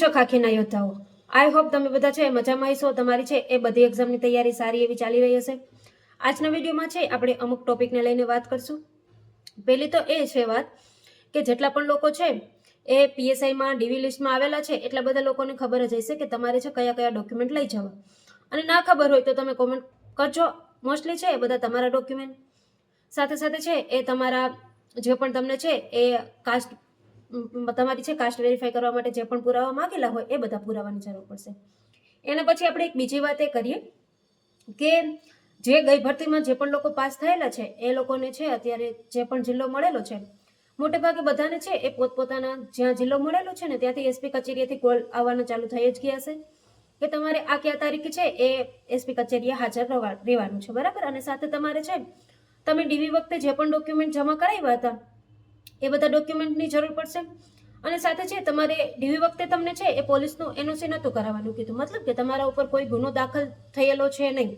છો ખાખીના યોદ્ધાઓ. I hope તમે બધા છે મજામાં હશો. તમારી છે એ બધી એક્ઝામની તૈયારી સારી એવી ચાલી રહી હશે. આજના વિડીયોમાં છે આપણે અમુક ટોપિકને લઈને વાત કરશું. પહેલી તો એ છે વાત કે જેટલા પણ લોકો છે એ પીએસઆઈમાં ડીવી લિસ્ટમાં આવેલા છે એટલા બધા લોકોને ખબર જ હશે કે તમારે છે કયા કયા ડોક્યુમેન્ટ લઈ જવા. અને ના ખબર હોય તો તમે કોમેન્ટ કરજો. મોસ્ટલી છે એ બધા તમારા ડોક્યુમેન્ટ સાથે સાથે છે એ તમારા જે પણ તમને છે એ કાસ્ટ તમારી છે કાસ્ટ વેરીફાઈ કરવા માટે જે પણ પુરાવા માંગેલા હોય એ બધા પુરાવાની જરૂર પડશે. એના પછી આપણે એક બીજી વાત એ કરીએ કે જે ગઈ ભરતીમાં જે પણ લોકો પાસ થયેલા છે, એ લોકોને છે અત્યારે જે પણ જિલ્લો મળેલો છે, મોટે ભાગે બધાને છે એ પોતપોતાના જ્યાં જિલ્લો મળેલો છે ને ત્યાંથી એસપી કચેરીએથી કોલ આવવાના ચાલુ થઈ જ ગયા છે, કે તમારે આ કયા તારીખ છે એ એસપી કચેરીએ હાજર રહેવા- રહેવાનું છે, બરાબર? અને સાથે તમારે છે, તમે ડીવી વખતે જે પણ ડોક્યુમેન્ટ જમા કરાવ્યા હતા એ બધા ડોક્યુમેન્ટની જરૂર પડશે. અને સાથે છે, તમારે ડીવી વખતે તમને છે, એ પોલીસનું એનઓસી નહોતું કરાવવાનું કીધું. મતલબ કે તમારા ઉપર કોઈ ગુનો દાખલ થયેલો છે નહીં.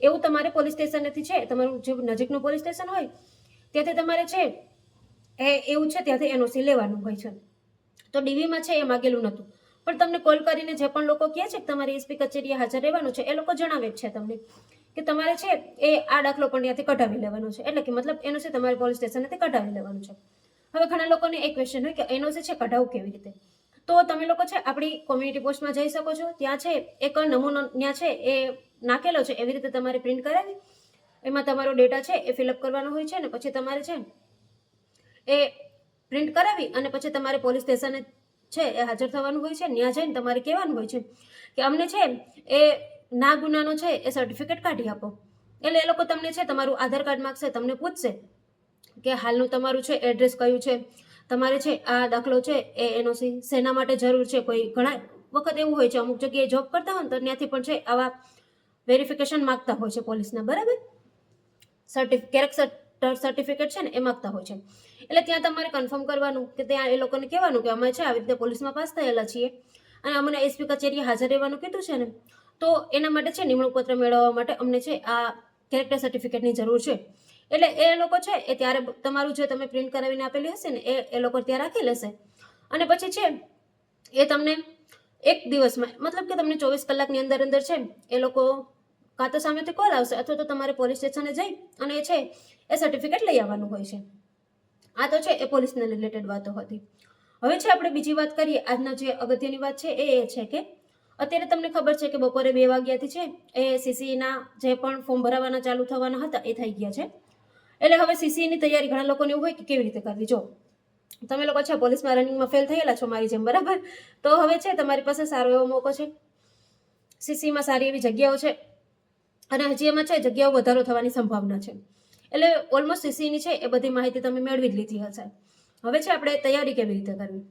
એવું તમારે પોલીસ સ્ટેશનેથી છે, તમારું જે નજીકનું પોલીસ સ્ટેશન હોય, ત્યાંથી તમારે છે, એ એવું છે, ત્યાંથી એનઓસી લેવાનું હોય છે. તો ડીવીમાં છે, એ માગેલું નહોતું. પણ તમને કોલ કરીને જે પણ લોકો કહે છે કે તમારે એસપી કચેરીએ હાજર રહેવાનું છે, એ લોકો જણાવે છે તમને કે તમારે છે, એ આ દાખલો પણ ત્યાંથી કઢાવી લેવાનો છે. એટલે કે મતલબ એનઓસી તમારે પોલીસ સ્ટેશનેથી કઢાવી લેવાનું છે. હવે ઘણા લોકોને એક ક્વેશ્ચન હોય કે એનઓસી છે કઢાવું કેવી રીતે? તો તમે લોકો છે આપણી કોમ્યુનિટી પોસ્ટમાં જઈ શકો છો. ત્યાં છે એક નમૂનો ત્યાં છે એ નાખેલો છે એવી રીતે તમારે પ્રિન્ટ કરાવી. એમાં તમારો ડેટા છે એ ફિલઅપ કરવાનો હોય છે ને પછી તમારે છે એ પ્રિન્ટ કરાવી અને પછી તમારે પોલીસ સ્ટેશને છે એ હાજર થવાનું હોય છે. ત્યાં જઈને તમારે કહેવાનું હોય છે કે અમને છે એ ના ગુનાનો છે એ સર્ટિફિકેટ કાઢી આપો. એટલે એ લોકો તમને છે તમારું આધાર કાર્ડ માગશે, તમને પૂછશે. કે હાલનું તમારું છે એડ્રેસ કયું છે? તમારે છે, આ દાખલો છે એ એનઓસી શેના માટે જરૂર છે? કોઈ ઘણા વખત એવું હોય છે, અમુક જગ્યાએ જોબ કરતા હોય ને તો ત્યાંથી પણ છે, આવા વેરિફિકેશન માગતા હોય છે પોલીસના, બરાબર? સર્ટિફ કેરેક્ટર સર્ટિફિકેટ છે ને, એ માગતા હોય છે. એટલે ત્યાં તમારે કન્ફર્મ કરવાનું કે ત્યાં એ લોકોને કહેવાનું કે અમે છે, આવી રીતે પોલીસમાં પાસ થયેલા છીએ. અને અમને એસપી કચેરીએ હાજર રહેવાનું કીધું છે ને, તો એના માટે છે, નિમણૂક પત્ર મેળવવા માટે અમને છે, આ કેરેક્ટર સર્ટિફિકેટની જરૂર છે. એટલે એ લોકો છે એ ત્યારે તમારું જે તમે પ્રિન્ટ કરાવીને આપેલી હશે ને, એ એ લોકો ત્યાં રાખી લેશે અને પછી છે, એ તમને એક દિવસમાં, મતલબ કે તમને ચોવીસ કલાકની અંદર અંદર છે, એ લોકો કાં તો સામેથી કોલ આવશે અથવા તો તમારે પોલીસ સ્ટેશને જઈ અને એ છે, એ સર્ટિફિકેટ લઈ આવવાનું હોય છે. આ તો છે, એ પોલીસને રિલેટેડ વાતો હતી. હવે છે, આપણે બીજી વાત કરીએ. આજના જે અગત્યની વાત છે, એ એ છે કે અત્યારે તમને ખબર છે કે બપોરે બે વાગ્યાથી છે, એ સીસીના જે પણ ફોર્મ ભરાવાના ચાલુ થવાના હતા, એ થઈ ગયા છે. એટલે હવે સીસીની તૈયારી ઘણા લોકોને એવું હોય કે કેવી રીતે કરવી? જો, તમે લોકો છે પોલીસમાં રનિંગમાં ફેલ થયેલા છો મારી જેમ, બરાબર? તો હવે છે તમારી પાસે સારો એવો મોકો છે. સીસીમાં સારી એવી જગ્યાઓ છે અને હજી એમાં છે જગ્યાઓ વધારો થવાની સંભાવના છે. એટલે ઓલમોસ્ટ સીસીની છે એ બધી માહિતી તમે મેળવી જ લીધી હશે. હવે છે આપણે તૈયારી કેવી રીતે કરવી?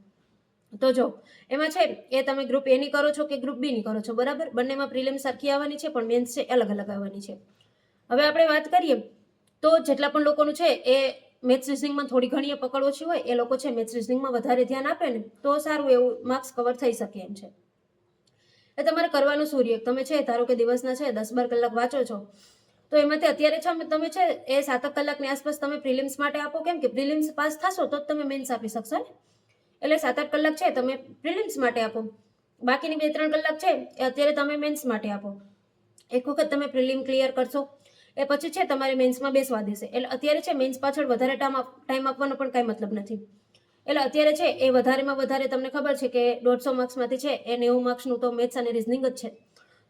તો જો, એમાં છે એ તમે ગ્રુપ એની કરો છો કે ગ્રુપ બીની કરો છો, બરાબર? બંનેમાં પ્રિલિમ સરખી આવવાની છે પણ મેન્સ છે અલગ અલગ આવવાની છે. હવે આપણે વાત કરીએ તો જેટલા પણ લોકોનું છે એ મેથ્સ રિઝનિંગમાં થોડી ઘણી પકડ ઓછી હોય, એ લોકો છે મેથ્સ રિઝનિંગમાં વધારે ધ્યાન આપે ને, તો સારું એવું માર્ક્સ કવર થઈ શકે એમ છે. એ તમારે કરવાનું સૂર્ય. તમે છે, ધારો કે દિવસના છે, દસ બાર કલાક વાંચો છો, તો એમાંથી અત્યારે છે તમે છે, એ સાતક કલાકની આસપાસ તમે પ્રિલિમ્સ માટે આપો કેમ કે પ્રિલિમ્સ પાસ થશો તો જ તમે મેન્સ આપી શકશો ને. એટલે સાત આઠ કલાક છે, તમે પ્રિલિમ્સ માટે આપો. બાકીની બે ત્રણ કલાક છે, એ અત્યારે તમે મેન્સ માટે આપો. એક વખત તમે પ્રિલિમ ક્લિયર કરશો એ પછી છે તમારે મેન્સમાં બેસવા દેશે. એટલે અત્યારે છે મેન્સ પાછળ વધારે ટાઈમ ટાઈમ આપવાનો પણ કાંઈ મતલબ નથી. એટલે અત્યારે છે એ વધારેમાં વધારે તમને ખબર છે કે દોઢસો માર્ક્સમાંથી છે એ નેવું માર્ક્સનું તો મેથ્સ અને રિઝનિંગ જ છે.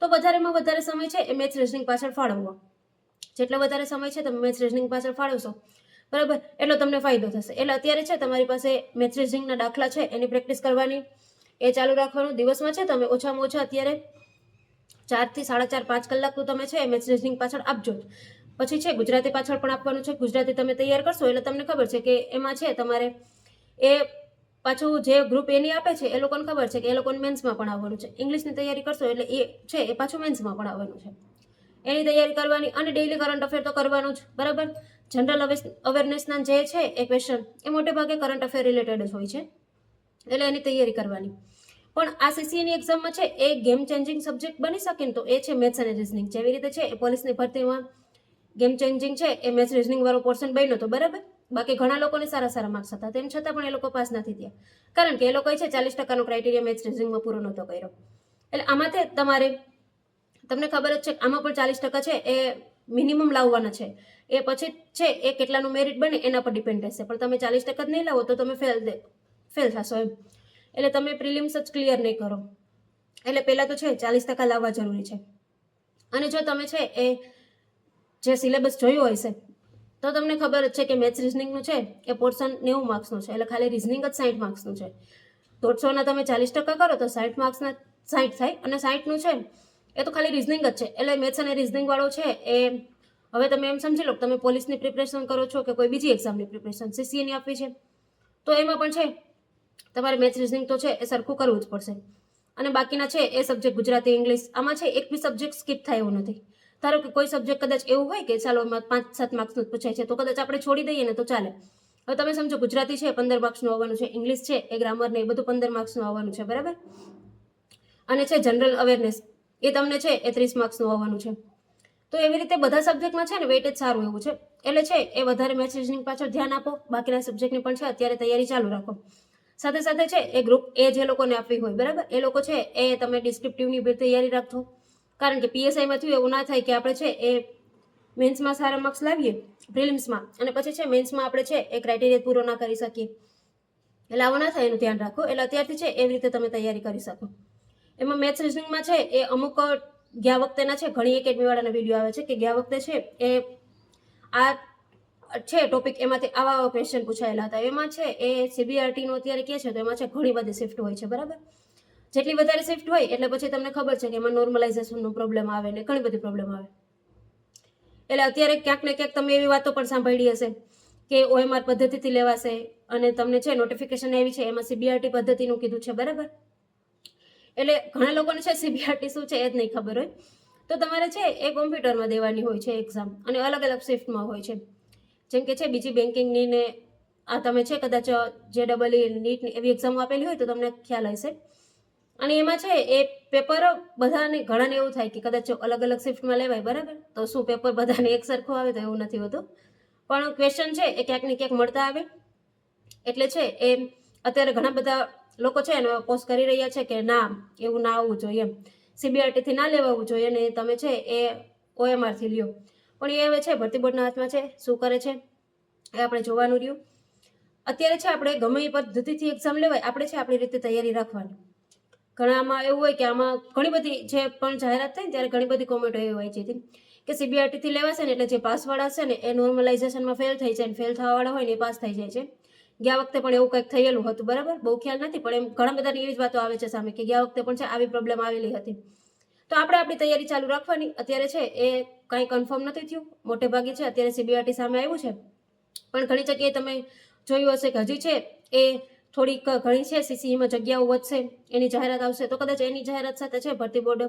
તો વધારેમાં વધારે સમય છે એ મેથ્સ રિઝનિંગ પાછળ ફાળવવો. જેટલો વધારે સમય છે તમે મેથ્સ રિઝનિંગ પાછળ ફાળવશો. બરાબર? એટલો તમને ફાયદો થશે. એટલે અત્યારે છે તમારી પાસે મેથ્સ રિઝનિંગના દાખલા છે, એની પ્રેક્ટિસ કરવાની. એ ચાલુ રાખવાનું. દિવસમાં છે તમે ઓછામાં ઓછા અત્યારે ચારથી સાડા ચાર, પાંચ કલાક તો તમે છે મેથ્સ રિઝનિંગ પાછળ આપજો પછી છે ગુજરાતી પાછળ પણ આપવાનું છે. ગુજરાતી તમે તૈયાર કરશો એટલે તમને ખબર છે કે એમાં છે તમારે એ પાછું જે ગ્રુપ એની આપે છે એ લોકોને ખબર છે કે એ લોકોને મેન્સમાં પણ આવવાનું છે. ઇંગ્લિશની તૈયારી કરશો એટલે એ છે એ પાછું મેન્સમાં પણ આવવાનું છે. એની તૈયારી કરવાની અને ડેઇલી કરંટ અફેર તો કરવાનું જ, બરાબર? જનરલ અવેરનેસના જે છે એ ક્વેશ્ચન એ મોટે ભાગે કરંટ અફેર રિલેટેડ જ હોય છે. એટલે એની તૈયારી કરવાની. પણ આ સીસીની એક્ઝામમાં છે, એ ગેમ ચેન્જિંગ સબ્જેક્ટ બની શકે ને તો એ છે મેથ્સ અને રિઝનિંગ જેવી રીતે છે, એ પોલીસની ભરતીમાં ગેમ ચેન્જિંગ છે, એ મેથ્સ રિઝનિંગ વાળો પોર્શન બન્યો તો બરાબર. બાકી ઘણા લોકોને સારા સારા માર્ક્સ હતા, તેમ છતાં પણ એ લોકો પાસ નથી થયા. કારણ કે એ લોકોએ છે, ચાલીસ ટકાનો ક્રાઇટેરિયા મેથ્સ રિઝનિંગમાં પૂરો નહોતો કર્યો. એટલે આમાં તે તમારે, તમને ખબર જ છે, આમાં પણ ચાલીસ ટકા છે, એ મિનિમમ લાવવાના છે. એ પછી છે, એ કેટલાનું મેરિટ બને એના પર ડિપેન્ડ રહેશે. પણ તમે ચાલીસ ટકા જ નહીં લાવો તો તમે ફેલ ફેલ થશો એમ. એટલે તમે પ્રિલિમ્સ જ ક્લિયર નહીં કરો. એટલે પહેલાં તો છે, ચાલીસ ટકા લાવવા જરૂરી છે. અને જો તમે છે, એ જે સિલેબસ જોયું છે, તો તમને ખબર જ છે કે મેથ્સ રિઝનિંગનું છે, એ પોર્શન નેવું માર્ક્સનું છે. એટલે ખાલી રિઝનિંગ જ સાઠ માર્ક્સનું છે. દોઢસોના તમે ચાલીસ ટકા કરો, તો સાઠ માર્ક્સના સાઠ થાય. અને સાઠનું છે, એ તો ખાલી રિઝનિંગ જ છે. એટલે મેથ્સ અને રિઝનિંગવાળો છે, એ હવે તમે એમ સમજી લો તમે પોલીસની પ્રિપરેશન કરો છો કે કોઈ બીજી એક્ઝામની પ્રિપરેશન સીસીએની આપવી છે. તો એમાં પણ છે તમારે મેથ્સ રિઝનિંગ તો છે, એ સરખું કરવું જ પડશે. અને બાકીના છે, એ સબ્જેક્ટ ગુજરાતી ઇંગ્લિશ આમાં છે, એક બી સબ્જેક્ટ સ્કીપ થાય એવું નથી. ધારો કે કોઈ સબ્જેક્ટ કદાચ એવું હોય કે ચાલો પાંચ, સાત માર્ક્સનું પૂછાય છે, તો કદાચ આપણે છોડી દઈએ ને તો ચાલે. હવે તમે સમજો ગુજરાતી છે, પંદર માર્ક્સનું આવવાનું છે ઇંગ્લિશ છે, એ ગ્રામર ને એ બધું પંદર માર્ક્સનું આવવાનું છે, બરાબર? અને છે જનરલ અવેરનેસ એ તમને છે, એ ત્રીસ માર્ક્સનું આવવાનું છે. તો એવી રીતે બધા સબ્જેક્ટમાં છે ને વેઇટેજ સારું એવું છે. એટલે છે, એ વધારે મેચ રિઝનિંગ પાછળ ધ્યાન આપો, બાકીના સબ્જેક્ટની પણ છે, અત્યારે તૈયારી ચાલુ રાખો. સાથે સાથે છે, એ ગ્રુપ એ જે લોકોને આપવી હોય, બરાબર? એ લોકો છે, એ તમે ડિસ્ક્રિપ્ટિવની બી તૈયારી રાખજો. કારણ કે પીએસઆઈમાં થયું એવું ના થાય કે આપણે છે, એ મેન્સમાં સારા માર્ક્સ લાવીએ પ્રિલિમ્સમાં અને પછી છે મેન્સમાં આપણે છે, એ ક્રાઇટેરિયા પૂરો ના કરી શકીએ. એટલે આવું ના થાય, એનું ધ્યાન રાખો. એટલે અત્યારથી છે, એવી રીતે તમે તૈયારી કરી શકો. એમાં મેથ્સ રિઝનિંગમાં છે, એ અમુક ગયા વખતેના છે, ઘણી એકેડમીવાળાના વીડિયો આવે છે કે ગયા વખતે છે, એ આ છે ટોપિક એમાંથી આવા ક્વેશ્ચન પૂછાયેલા હતા. એમાં છે એ સીબીઆરટીનું અત્યારે કહે છે તો એમાં છે ઘણી બધી શિફ્ટ હોય છે, બરાબર? જેટલી વધારે શિફ્ટ હોય એટલે પછી તમને ખબર છે કે એમાં નોર્મલાઇઝેશનનો પ્રોબ્લેમ આવે ને ઘણી બધી પ્રોબ્લેમ આવે. એટલે અત્યારે ક્યાંક ને ક્યાંક તમે એવી વાતો પણ સાંભળી હશે કે ઓએમઆર પદ્ધતિથી લેવાશે અને તમને છે નોટિફિકેશન આવી છે, એમાં સીબીઆરટી પદ્ધતિનું કીધું છે, બરાબર? એટલે ઘણા લોકોને છે સીબીઆરટી શું છે એ જ નહીં ખબર હોય. તો તમારે છે એ કોમ્પ્યુટરમાં દેવાની હોય છે એક્ઝામ અને અલગ અલગ શિફ્ટમાં હોય છે. જેમ કે છે, બીજી બેન્કિંગની ને આ તમે છે, કદાચ જે ડબલ નીટની એવી એક્ઝામ આપેલી હોય તો તમને ખ્યાલ હશે. અને એમાં છે, એ પેપર બધાને, ઘણાને એવું થાય કે કદાચ અલગ અલગ શિફ્ટમાં લેવાય, બરાબર? તો શું પેપર બધાને એક સરખું આવે તો એવું નથી હોતું. પણ ક્વેશ્ચન છે, એ ક્યાંક ને ક્યાંક મળતા આવે. એટલે છે, એ અત્યારે ઘણા બધા લોકો છે, એને પોસ્ટ કરી રહ્યા છે કે ના, એવું ના આવવું જોઈએ. સીબીઆરટીથી ના લેવાવું જોઈએ અને તમે છે, એ ઓએમઆરથી લ્યો. પણ એ હવે છે, ભરતી બોર્ડના હાથમાં છે, શું કરે છે, એ આપણે જોવાનું રહ્યું. અત્યારે છે, આપણે ગમે એ પદ્ધતિથી એક્ઝામ લેવાય, આપણે છે, આપણી રીતે તૈયારી રાખવાની. ઘણામાં એવું હોય કે આમાં ઘણી બધી જે પણ જાહેરાત થાય ત્યારે ઘણી બધી કોમેન્ટો એવી હોય છે કે સીબીઆરટીથી લેવાશે ને, એટલે જે પાસવાળા છે ને, એ નોર્મલાઇઝેશનમાં ફેલ થઈ જાય ને ફેલ થવાવાળા હોય ને, એ પાસ થઈ જાય છે. ગયા વખતે પણ એવું કંઈક થયેલું હતું, બરાબર? બહુ ખ્યાલ નથી, પણ એમ ઘણા બધાની એવી જ વાતો આવે છે સામે કે ગયા વખતે પણ છે, આવી પ્રોબ્લેમ આવેલી હતી. તો આપણે આપણી તૈયારી ચાલુ રાખવાની. અત્યારે છે એ કાંઈ કન્ફર્મ નથી થયું. મોટે ભાગે છે, અત્યારે સીબીઆરટી સામે આવ્યું છે. પણ ઘણી જગ્યાએ તમે જોયું હશે કે હજી છે એ થોડીક ઘણી છે સીસીઈમાં જગ્યાઓ વધશે, એની જાહેરાત આવશે. તો કદાચ એની જાહેરાત સાથે છે ભરતી બોર્ડ.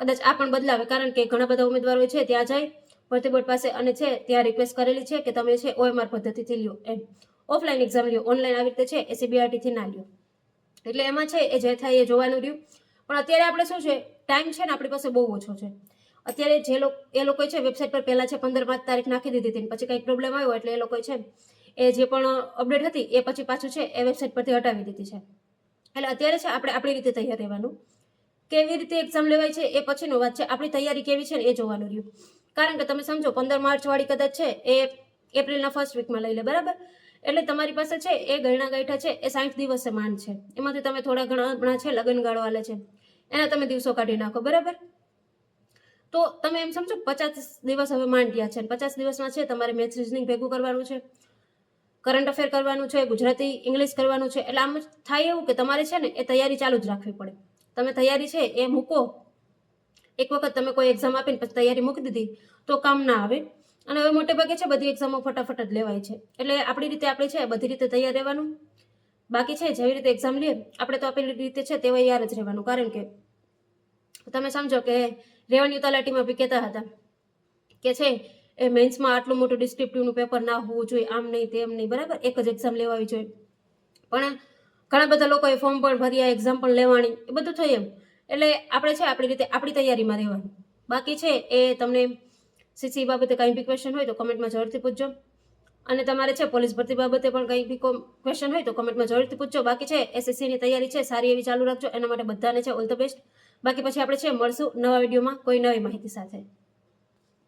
કદાચ આ પણ બદલાવે, કારણ કે ઘણા બધા ઉમેદવારો છે ત્યાં જાય, ભરતી બોર્ડ પાસે અને છે ત્યાં રિક્વેસ્ટ કરેલી છે કે તમે છે ઓએમઆર પદ્ધતિથી લ્યો. એમ. ઓફલાઈન એક્ઝામ લ્યો. ઓનલાઈન આવી રીતે છે એ સીબીઆરટીથી ના લ્યો. એટલે એમાં છે એ જે થાય એ જોવાનું રહ્યું. પણ અત્યારે આપણે શું છે ટાઈમ છે ને આપણી પાસે બહુ ઓછો છે. અત્યારે જે લોકો, એ લોકો છે વેબસાઇટ પર પહેલાં છે પંદર પાંચ તારીખ નાખી દીધી હતી પછી કંઈક પ્રોબ્લેમ આવ્યો એટલે એ લોકો છે એ જે પણ અપડેટ હતી એ પછી પાછું છે એ વેબસાઇટ પરથી હટાવી દીધી છે. એટલે અત્યારે છે આપણે આપણી રીતે તૈયાર રહેવાનું. કેવી રીતે એક્ઝામ લેવાય છે એ પછીનો વાત છે. આપણી તૈયારી કેવી છે ને એ જોવાનું રહ્યું. કારણ કે તમે સમજો પંદર માર્ચવાળી કદાચ છે એ એપ્રિલના ફર્સ્ટ વીકમાં લઈ લે, બરાબર? એટલે તમારી પાસે છે એ ગયણા ગાંઠા છે એ સાઠ દિવસે માંડ છે. એમાંથી તમે થોડા ઘણા ઘણા છે લગ્ન ગાળો આલે છે. એના તમે દિવસો કાઢી નાખો, બરાબર? તો તમે એમ સમજો પચાસ દિવસ હવે માંડ્યા છે પચાસ દિવસમાં છે તમારે મેથ્સ રિઝનિંગ ભેગું કરવાનું છે કરંટ અફેર કરવાનું છે, ગુજરાતી ઇંગ્લિશ કરવાનું છે, એટલે આમ થાય એવું કે તમારે છે ને એ તૈયારી ચાલુ જ રાખવી પડે. તમે તૈયારી છે એ મૂકો, એક વખત તમે કોઈ એક્ઝામ આપીને પછી તૈયારી મૂકી દીધી તો કામ ના આવે. અને હવે મોટે ભાગે છે બધી એક્ઝામો ફટાફટ જ લેવાય છે. એટલે આપણી રીતે આપણે છે બધી રીતે તૈયાર રહેવાનું. બાકી છે જેવી રીતે એક્ઝામ લઈએ આપણે તો આપેલી રીતે છે તેવા યાર જ રહેવાનું. કારણ કે તમે સમજો કે રેવન્યુ તલાટીમાં બી કહેતા હતા કે છે, એ મેન્સમાં આટલું મોટું ડિસ્ક્રિપ્ટિવનું પેપર ના હોવું જોઈએ, આમ નહીં, તેમ નહીં. બરાબર? એક જ એક્ઝામ લેવાવી જોઈએ. પણ ઘણા બધા લોકોએ ફોર્મ પણ ભર્યા એક્ઝામ પણ લેવાની, એ બધું થયું એમ. એટલે આપણે છે, આપણી રીતે આપણી તૈયારીમાં રહેવાનું. બાકી છે, એ તમને સીસી બાબતે કંઈ બી ક્વેશ્ચન હોય તો કમેન્ટમાં જરૂરથી પૂછજો. અને તમારે છે, પોલીસ ભરતી બાબતે પણ કંઈ બી ક્વેશ્ચન હોય તો કમેન્ટમાં જરૂરથી પૂછજો. બાકી છે એસએસસીની તૈયારી છે, સારી એવી ચાલુ રાખજો. એના માટે બધાને છે ઓલ ધ બેસ્ટ બાકી પછી આપણે છે મળશું નવા વિડીયોમાં કોઈ નવી માહિતી સાથે.